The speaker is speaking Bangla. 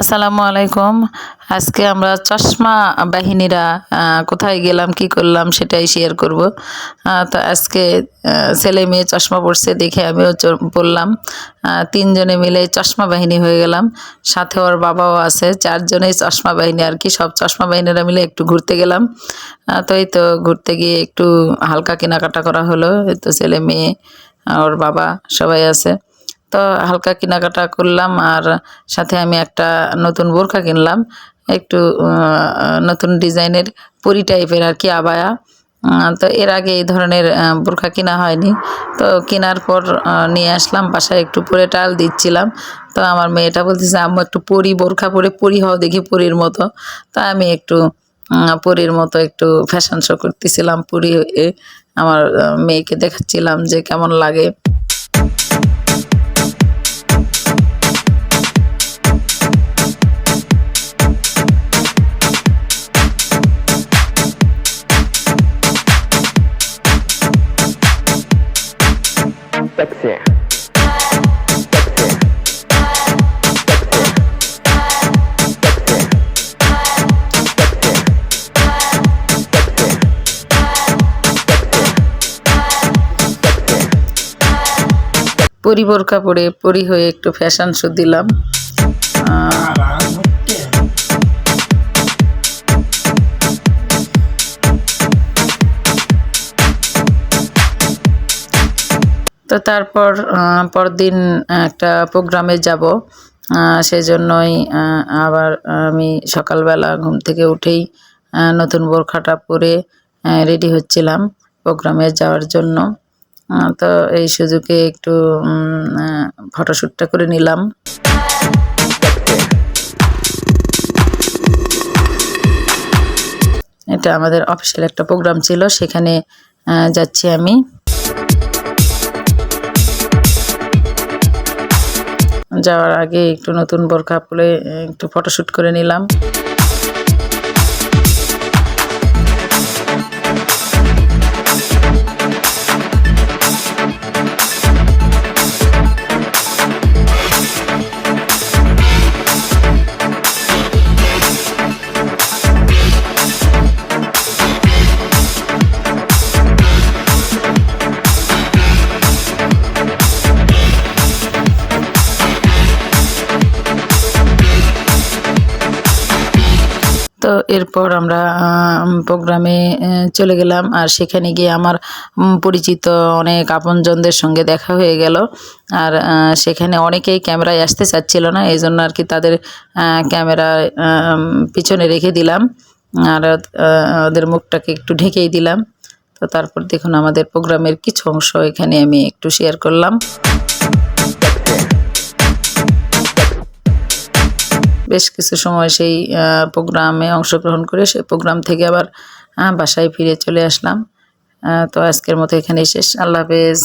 আসসালামু আলাইকুম। আজকে আমরা চশমা বাহিনীরা কোথায় গেলাম, কি করলাম সেটাই শেয়ার করব। তো আজকে ছেলে মেয়ে চশমা পড়ছে দেখে আমিও পড়লাম তিনজনে মিলে চশমা বাহিনী হয়ে গেলাম। সাথে ওর বাবাও আছে, চারজনেই চশমা বাহিনী আর কি, সব চশমা বাহিনীরা মিলে একটু ঘুরতে গেলাম। তো এই তো ঘুরতে গিয়ে একটু হালকা কেনাকাটা করা হলো। তো ছেলে মেয়ে, ওর বাবা সবাই আছে। তো হালকা কেনাকাটা করলাম আর সাথে আমি একটা নতুন বোরখা কিনলাম, একটু নতুন ডিজাইনের পরি টাইপের আর কি আবায়া। তো এর আগে এই ধরনের বোরখা কেনা হয়নি। তো কেনার পর নিয়ে আসলাম, বাসায় একটু পরে টাল দিচ্ছিলাম। তো আমার মেয়েটা বলতেছে, আম্মু, একটু পরি বোরখা পরে, পরি হও দেখি পরির মতো। তা আমি একটু পরীর মতো একটু ফ্যাশন শো করতেছিলাম পরি আমার মেয়েকে দেখাচ্ছিলাম যে কেমন লাগে। Sexy. পরি বোরকা পরে পরি হয়ে একটু ফ্যাশন শো দিলাম তো তারপর পরদিন একটা প্রোগ্রামে যাব। সেজন্যই আবার আমি সকালবেলা ঘুম থেকে উঠেই নতুন বোরখাটা পরে রেডি হচ্ছিলাম প্রোগ্রামে যাওয়ার জন্য। তো এই সুযোগে একটু ফটোশ্যুটটা করে নিলাম। এটা আমাদের অফিসিয়াল একটা প্রোগ্রাম ছিল, সেখানে যাচ্ছি আমি। যাওয়ার আগে একটু নতুন বোরখা পরে একটু ফটোশ্যুট করে নিলাম। তো এরপর আমরা প্রোগ্রামে চলে গেলাম। আর সেখানে গিয়ে আমার পরিচিত অনেক আপনজনদের সঙ্গে দেখা হয়ে গেল। আর সেখানে অনেকেই ক্যামেরায় আসতে চাচ্ছিল না এই জন্য আর কি তাদের ক্যামেরা পিছনে রেখে দিলাম। আর ওদের মুখটাকে একটু ঢেকেই দিলাম। তো তারপর দেখুন আমাদের প্রোগ্রামের কিছু অংশ এখানে আমি একটু শেয়ার করলাম। বেশ কিছু সময় সেই প্রোগ্রামে অংশগ্রহণ করে সেই প্রোগ্রাম থেকে আবার বাসায় ফিরে চলে আসলাম। তো আজকের মতো এখানেই শেষ। আল্লাহ হাফেজ।